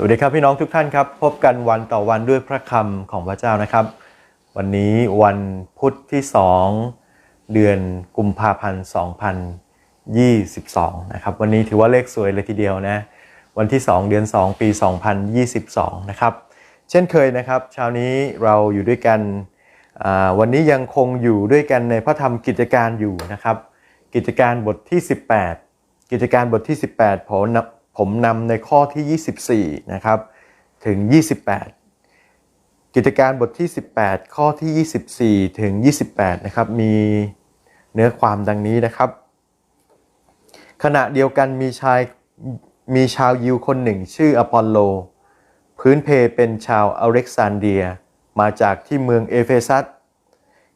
สวัสดีครับพี่น้องทุกท่านครับ พบกันวันต่อวันด้วยพระคำของพระเจ้านะครับ วันนี้วันพุธที่ 2 เดือนกุมภาพันธ์ 2022 นะครับ วันนี้ถือว่าเลขสวยเลยทีเดียวนะ วันที่ 2 เดือน 2 ปี 2022 นะครับ เช่นเคยนะครับเช้านี้เราอยู่ด้วยกัน วันนี้ยังคงอยู่ด้วยกันในพระธรรมกิจการอยู่นะครับ กิจการบทที่ 18 กิจการบทที่ 18ผม ผมนำในข้อที่ 24 นะครับ ถึง 28 กิจการบทที่ 18 ข้อที่ 24 ถึง 28 นะครับ มีเนื้อความดังนี้นะครับ ขณะเดียวกันมีชายมีชาวยิวคนหนึ่งชื่ออปอลโล พื้นเพเป็นชาวอเล็กซานเดีย มาจากที่เมืองเอเฟซัส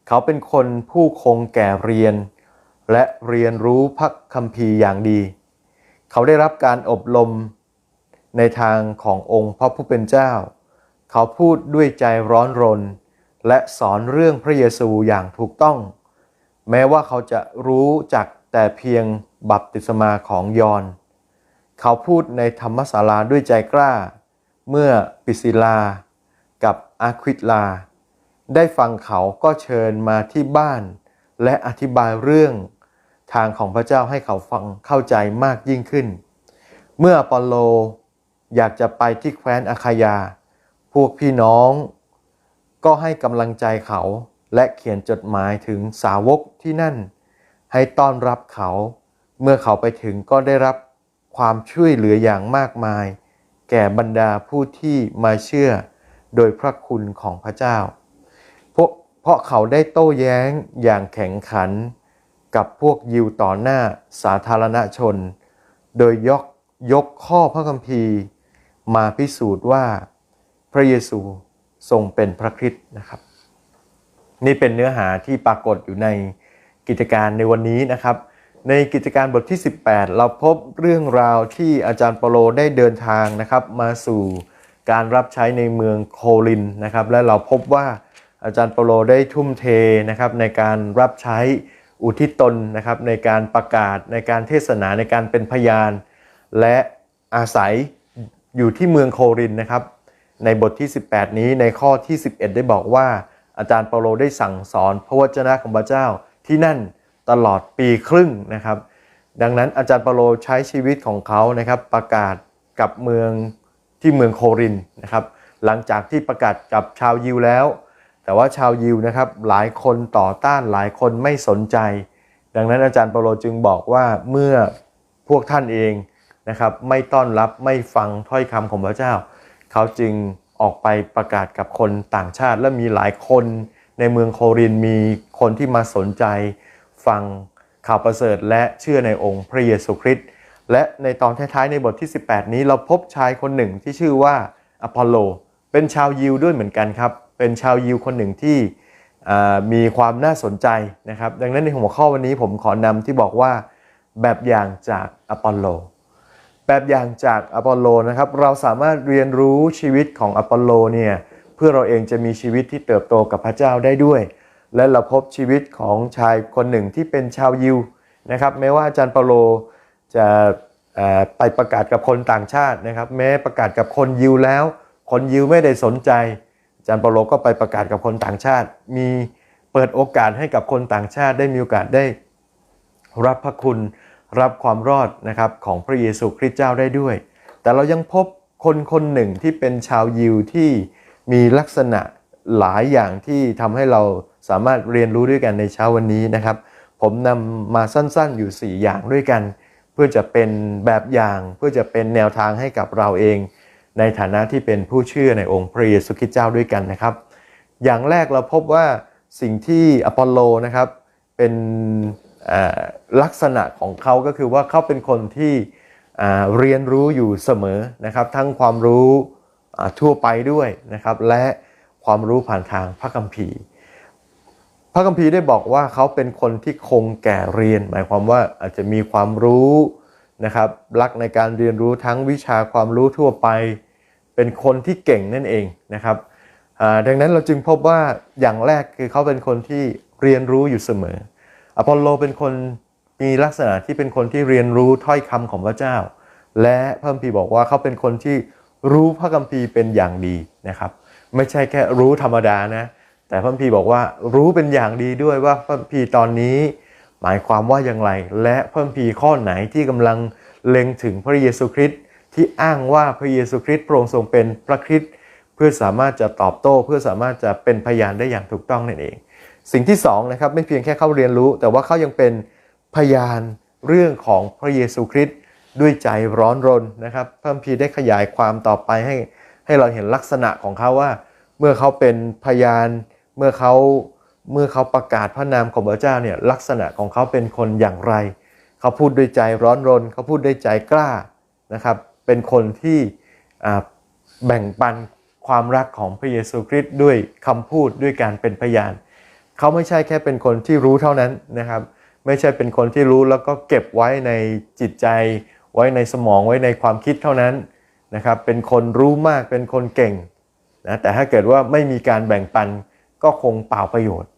เขาเป็นคนผู้คงแก่เรียน และเรียนรู้พระคัมภีร์อย่างดี เขาได้รับการอบรมในทางขององค์พระผู้เป็นเจ้า เขาพูดด้วยใจร้อนรน และสอนเรื่องพระเยซูอย่างถูกต้อง แม้ว่าเขาจะรู้จักแต่เพียงบัพติศมาของยอน เขาพูดในธรรมศาลาด้วยใจกล้า เมื่อปิซิลากับอาควิตลา ได้ฟังเขาก็เชิญมาที่บ้าน และอธิบายเรื่อง ทางของพระเจ้าให้เขาฟังเข้าใจมากยิ่งขึ้น เมื่ออปอลโลอยากจะไปที่แคว้นอาคายา พวกพี่น้องก็ให้กำลังใจเขาและเขียนจดหมายถึงสาวกที่นั่น ให้ต้อนรับเขา เมื่อเขาไปถึงก็ได้รับความช่วยเหลืออย่างมากมาย แก่บรรดาผู้ที่มาเชื่อโดยพระคุณของพระเจ้า เพราะเพราะเขาได้โต้แย้งอย่างแข็งขัน กับพวกยิวต่อหน้าสาธารณชน โดยยกยกข้อพระคัมภีร์ มาพิสูจน์ว่าพระเยซูทรงเป็นพระคริสต์นะครับ นี่เป็นเนื้อหาที่ปรากฏอยู่ในกิจการในวันนี้นะครับ ในกิจการบทที่ 18 เราพบเรื่องราวที่อาจารย์เปโลได้เดินทางนะครับ มาสู่การรับใช้ในเมืองโคลินนะครับ และเราพบว่าอาจารย์เปโลได้ทุ่มเทนะครับในการรับใช้ อุทิศตนนะครับในการประกาศในการเทศนาในการเป็นพยาน และอาศัยอยู่ที่เมืองโครินนะครับ ในบทที่ 18 นี้ในข้อที่ 11 ได้บอกว่า อาจารย์เปาโลได้สั่งสอนพระวจนะของพระเจ้าที่นั่นตลอดปีครึ่งนะครับ ดังนั้นอาจารย์เปาโลใช้ชีวิตของเขานะครับประกาศกับเมืองที่เมืองโครินนะครับ หลังจากที่ประกาศกับชาวยิวแล้ว แต่ว่าชาวยิวนะครับหลายคนต่อต้านหลายคนไม่สนใจ ดังนั้นอาจารย์เปโลจึงบอกว่าเมื่อพวกท่านเองนะครับไม่ต้อนรับไม่ฟังถ้อยคำของพระเจ้า เขาจึงออกไปประกาศกับคนต่างชาติ และมีหลายคนในเมืองโครินมีคนที่มาสนใจ ฟังข่าวประเสริฐและเชื่อในองค์พระเยซูคริสต์และในตอนท้ายๆในบทที่ 18 นี้เราพบชายคนหนึ่งที่ชื่อว่าอพอลโล เป็นชาวยิวด้วยเหมือนกันครับ เป็นชาวยิวคนหนึ่งที่มีความน่าสนใจนะครับ ดังนั้นในหัวข้อวันนี้ผมขอนำที่บอกว่าแบบอย่างจากอพอลโล แบบอย่างจากอพอลโลนะครับ เราสามารถเรียนรู้ชีวิตของอพอลโลเนี่ยเพื่อเราเองจะมีชีวิตที่เติบโตกับพระเจ้าได้ด้วย และเราพบชีวิตของชายคนหนึ่งที่เป็นชาวยิวนะครับแม้ว่าอาจารย์เปาโลจะไปประกาศกับคนต่างชาตินะครับ แม้ประกาศกับคนยิวแล้ว คนยิวไม่ได้สนใจ จารย์เปาโลก็ไปประกาศกับคนต่างชาติ มีเปิดโอกาสให้กับคนต่างชาติได้มีโอกาสได้รับพระคุณรับความรอดนะครับของพระเยซูคริสต์เจ้าได้ด้วย แต่เรายังพบคนคนหนึ่งที่เป็นชาวยิวที่มีลักษณะหลายอย่างที่ทำให้เราสามารถเรียนรู้ด้วยกันในเช้าวันนี้นะครับ ผมนำมาสั้นๆอยู่ 4 อย่างด้วยกัน เพื่อจะเป็นแบบอย่างเพื่อจะเป็นแนวทางให้กับเราเอง ในฐานะที่เป็นผู้เชื่อในองค์พระเยซูคริสต์เจ้าด้วยกันนะครับ อย่างแรกเราพบว่าสิ่งที่อพอลโลนะครับเป็นลักษณะของเขาก็คือว่าเขาเป็นคนที่เรียนรู้อยู่เสมอนะครับ ทั้งความรู้ทั่วไปด้วยนะครับ และความรู้ผ่านทางพระคัมภีร์ พระคัมภีร์ได้บอกว่าเขาเป็นคนที่คงแก่เรียน หมายความว่าอาจจะมีความรู้ นะครับรักในการเรียนรู้ทั้งวิชาความรู้ทั่วไป เป็นคนที่เก่งนั่นเองนะครับดังนั้นเราจึงพบว่าอย่างแรกคือเขาเป็นคนที่เรียนรู้อยู่เสมออพอลโลเป็นคนมีลักษณะที่เป็นคนที่เรียนรู้ถ้อยคำของพระเจ้า และเพระคัมภีร์บอกว่าเขาเป็นคนที่รู้พระคัมภีร์เป็นอย่างดีนะครับ ไม่ใช่แค่รู้ธรรมดานะแต่พระคัมภีร์บอกว่ารู้เป็นอย่างดีด้วยว่าพระคัมภีร์ตอนนี้ หมายความว่าอย่างไร และเพระคัมภีข้อไหนที่กำลังเล็งถึงพระเยซูคริสต์ที่อ้างว่าพระเยซูคริสต์พระองค์ทรงเป็นพระคริสต์เพื่อสามารถจะตอบโต้ เพื่อสามารถจะเป็นพยานได้อย่างถูกต้องนั่นเอง สิ่งที่สองนะครับไม่เพียงแค่เขาเรียนรู้ แต่ว่าเขายังเป็นพยานเรื่องของพระเยซูคริสต์ด้วยใจร้อนรนนะครับ เพระคัมภีได้ขยายความต่อไปให้ให้เราเห็นลักษณะของเขาว่า เมื่อเขาเป็นพยานเมื่อเขา เมื่อเขาประกาศพระนามของพระเจ้าเนี่ยลักษณะของเขาเป็นคนอย่างไร เขาพูดด้วยใจร้อนรน เขาพูดด้วยใจกล้านะครับ เป็นคนที่แบ่งปันความรักของพระเยซูคริสต์ด้วยคำพูดด้วยการเป็นพยาน เขาไม่ใช่แค่เป็นคนที่รู้เท่านั้นนะครับ ไม่ใช่เป็นคนที่รู้แล้วก็เก็บไว้ในจิตใจ ไว้ในสมองไว้ในความคิดเท่านั้นนะครับ เป็นคนรู้มากเป็นคนเก่งนะแต่ถ้าเกิดว่าไม่มีการแบ่งปันก็คงเปล่าประโยชน์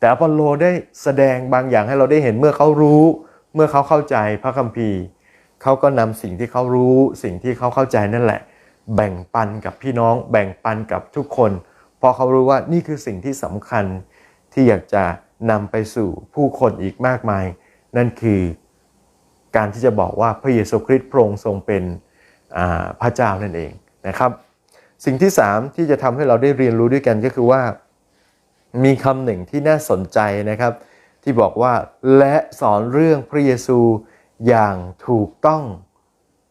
แต่อพอลโลได้แสดงบางอย่างให้เราได้เห็นเมื่อเขารู้ เมื่อเขาเข้าใจพระคัมภีร์เขาก็นำสิ่งที่เขารู้ สิ่งที่เขาเข้าใจนั่นแหละ แบ่งปันกับพี่น้อง แบ่งปันกับทุกคนเพราะเขารู้ว่านี่คือสิ่งที่สำคัญที่อยากจะนำไปสู่ผู้คนอีกมากมาย นั่นคือการที่จะบอกว่าพระเยซูคริสต์พระองค์ทรงเป็นพระเจ้านั่นเองนะครับ สิ่งที่สามที่จะทำให้เราได้เรียนรู้ด้วยกันก็คือว่า มีคำหนึ่งที่น่าสนใจนะครับ ที่บอกว่าและสอนเรื่องพระเยซูอย่างถูกต้อง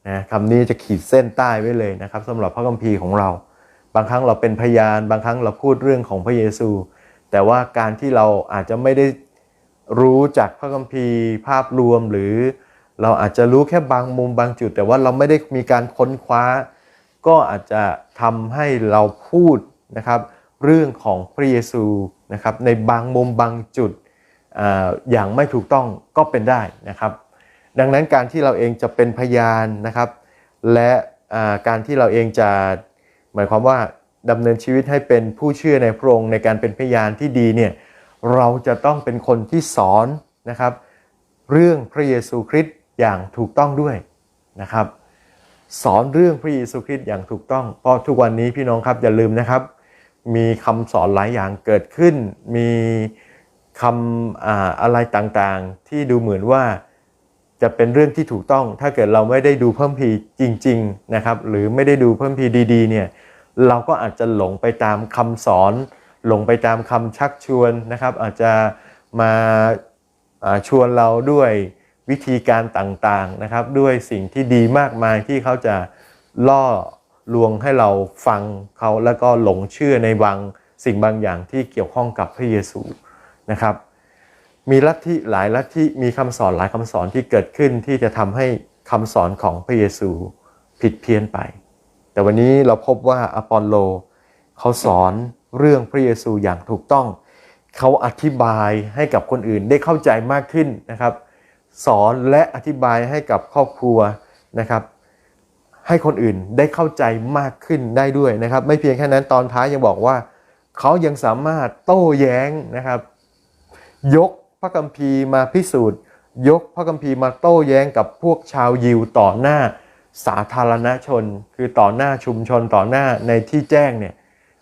นะคำนี้จะขีดเส้นใต้ไว้เลยนะครับสำหรับพระคัมภีร์ของเรา บางครั้งเราเป็นพยาน บางครั้งเราพูดเรื่องของพระเยซู แต่ว่าการที่เราอาจจะไม่ได้รู้จากพระคัมภีร์ภาพรวมหรือเราอาจจะรู้แค่บางมุมบางจุด แต่ว่าเราไม่ได้มีการค้นคว้า ก็อาจจะทำให้เราพูดนะครับ เรื่องของพระเยซูนะครับในบางมุมบางจุดออย่างไม่ถูกต้องก็เป็นได้นะครับ ดังนั้นการที่เราเองจะเป็นพยานนะครับ และการที่เราเองจะหมายความว่าดำเนินชีวิตให้เป็นผู้เชื่อในพระองค์ในการเป็นพยานที่ดีเนี่ยเราจะต้องเป็นคนที่สอนนะครับ เรื่องพระเยซูคริสต์อย่างถูกต้องด้วยนะครับ สอนเรื่องพระเยซูคริสต์อย่างถูกต้องเพราะทุกวันนี้พี่น้องครับอย่าลืมนะครับ มีคำสอนหลายอย่างเกิดขึ้น มีคำอาอะไรต่างๆ ที่ดูเหมือนว่าจะเป็นเรื่องที่ถูกต้อง ถ้าเกิดเราไม่ได้ดูเพิ่มพีจริง ๆนะครับ หรือไม่ได้ดูเพิ่มพีดีๆเนี่ยเราก็อาจจะหลงไปตามคำสอน หลงไปตามคำชักชวนนะครับ อาจจะมาาชวนเราด้วยวิธีการต่างๆนะครับ ด้วยสิ่งที่ดีมากมายที่เขาจะล่อ ลวงให้เราฟังเขาแล้วก็หลงเชื่อในบางสิ่งบางอย่างที่เกี่ยวข้องกับพระเยซูนะครับ มีลัทธิหลายลัทธิมีคำสอนหลายคำสอนที่เกิดขึ้นที่จะทำให้คำสอนของพระเยซูผิดเพี้ยนไป แต่วันนี้เราพบว่าอปอลโลเขาสอนเรื่องพระเยซูอย่างถูกต้อง เขาอธิบายให้กับคนอื่นได้เข้าใจมากขึ้นนะครับ สอนและอธิบายให้กับครอบครัวนะครับ ให้คนอื่นได้เข้าใจมากขึ้นได้ด้วยนะครับ ไม่เพียงแค่นั้นตอนท้ายยังบอกว่า เขายังสามารถโต้แย้งนะครับ ยกพระคัมภีร์มาพิสูจน์ ยกพระคัมภีร์มาโต้แย้งกับพวกชาวยิวต่อหน้าสาธารณชน คือต่อหน้าชุมชนต่อหน้าในที่แจ้งเนี่ย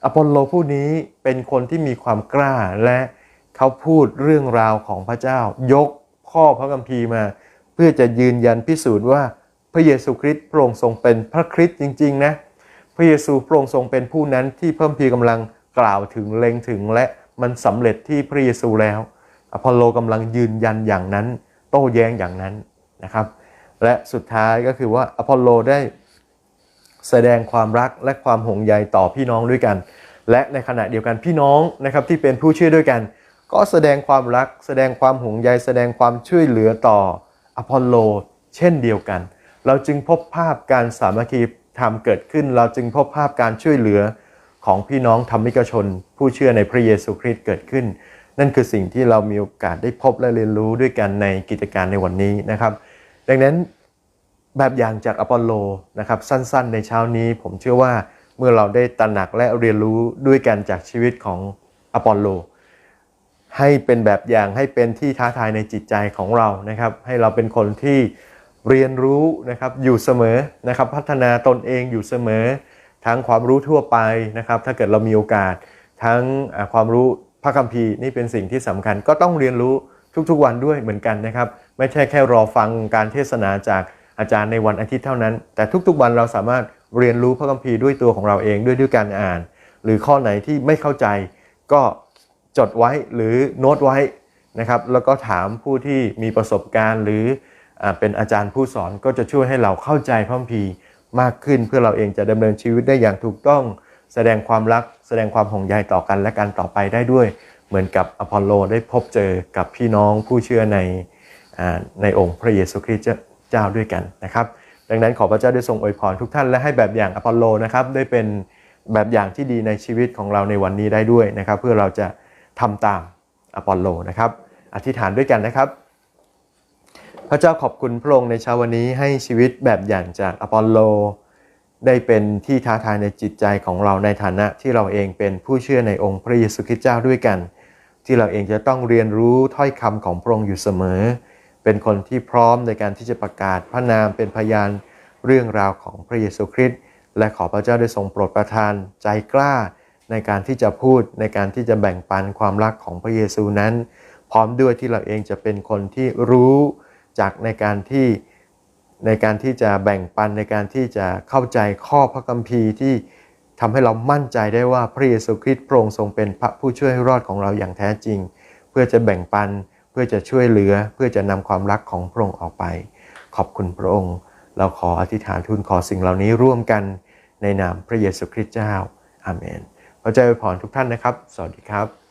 อพอลโลผู้นี้เป็นคนที่มีความกล้าและเขาพูดเรื่องราวของพระเจ้า ยกข้อพระคัมภีร์มา เพื่อจะยืนยันพิสูจน์ว่า ระเยซูคริสต์พระองค์ทรงเป็นพระคริสต์จริงๆนะพระเยซูพระองค์ทรงเป็นผู้นั้นที่เพิ่มพีร์กำลังกล่าวถึงเล็งถึงและมันสำเร็จที่พระเยซูแล้ว อพอลโลกำลังยืนยันอย่างนั้น โต้แย้งอย่างนั้นนะครับ และสุดท้ายก็คือว่าอพอลโลได้แสดงความรักและความห่วงใยต่อพี่น้องด้วยกัน และในขณะเดียวกันพี่น้องนะครับที่เป็นผู้ชื่อด้วยกัน ก็แสดงความรัก แสดงความห่วงใย แสดงความช่วยเหลือต่ออพอลโล เช่นเดียวกัน เราจึงพบภาพการสามัคคีธรรมเกิดขึ้น เราจึงพบภาพการช่วยเหลือของพี่น้องธรรมิกชน ผู้เชื่อในพระเยซูคริสต์เกิดขึ้น นั่นคือสิ่งที่เรามีโอกาสได้พบและเรียนรู้ด้วยกันในกิจการในวันนี้นะครับ ดังนั้นแบบอย่างจากอพอลโลนะครับสั้นๆ ในเช้านี้ผมเชื่อว่าเมื่อเราได้ตระหนักและเรียนรู้ด้วยกันจากชีวิตของอพอลโล ให้เป็นแบบอย่างให้เป็นที่ท้าทายในจิตใจของเรานะครับ ให้เราเป็นคนที่ เรียนรู้นะครับอยู่เสมอนะครับพัฒนาตนเองอยู่เสมอ ทั้งความรู้ทั่วไปนะครับถ้าเกิดเรามีโอกาส ทั้งความรู้พระคัมภีร์นี่เป็นสิ่งที่สำคัญก็ต้องเรียนรู้ทุกๆวันด้วยเหมือนกันนะครับไม่ใช่แค่รอฟังการเทศนาจากอาจารย์ในวันอาทิตย์เท่านั้น แต่ทุกๆวันเราสามารถเรียนรู้พระคัมภีร์ด้วยตัวของเราเองด้วยด้วยการอ่าน หรือข้อไหนที่ไม่เข้าใจก็จดไว้หรือโน้ตไว้นะครับแล้วก็ถามผู้ที่มีประสบการณ์หรือ เป็นอาจารย์ผู้สอนก็จะช่วยให้เราเข้าใจพระคัมภีร์มากขึ้นเพื่อเราเองจะดำเนินชีวิตได้อย่างถูกต้อง แสดงความรัก แสดงความห่วงใยต่อกันและกันต่อไปได้ด้วย เหมือนกับอพอลโลได้พบเจอกับพี่น้องผู้เชื่อในอในองค์พระเยซูคริสต์เจ้าด้วยกันนะครับ ดังนั้นขอพระเจ้าได้ทรงอวยพรทุกท่านและให้แบบอย่างอพอลโลนะครับได้เป็นแบบอย่างที่ดีในชีวิตของเราในวันนี้ได้ด้วยนะครับ เพื่อเราจะทำตามอพอลโลนะครับ อธิษฐานด้วยกันนะครับ พระเจ้าขอบคุณพระองค์ในเช้าวันนี้ให้ชีวิตแบบอย่างจากอพอลโล ได้เป็นที่ท้าทายในจิตใจของเราในฐานะที่เราเองเป็นผู้เชื่อในองค์พระเยซูคริสต์เจ้าด้วยกัน ที่เราเองจะต้องเรียนรู้ถ้อยคำของพระองค์อยู่เสมอ เป็นคนที่พร้อมในการที่จะประกาศพระนามเป็นพยานเรื่องราวของพระเยซูคริสต์และขอพระเจ้าได้ทรงโปรดประทานใจกล้า ในการที่จะพูดในการที่จะแบ่งปันความรักของพระเยซูนั้น พร้อมด้วยที่เราเองจะเป็นคนที่รู้ จากในการที่ในการที่จะแบ่งปันในการที่จะเข้าใจข้อพระคัมภีร์ที่ทำให้เรามั่นใจได้ว่าพระเยซูคริสต์พระองค์ทรงเป็นพระผู้ช่วยให้รอดของเราอย่างแท้จริง เพื่อจะแบ่งปันเพื่อจะช่วยเหลือ เพื่อจะนำความรักของพระองค์ออกไป ขอบคุณพระองค์ เราขออธิษฐานทูลขอสิ่งเหล่านี้ร่วมกันในนามพระเยซูคริสต์เจ้าอาเมนพระเจ้าอวยพรทุกท่านนะครับ สวัสดีครับ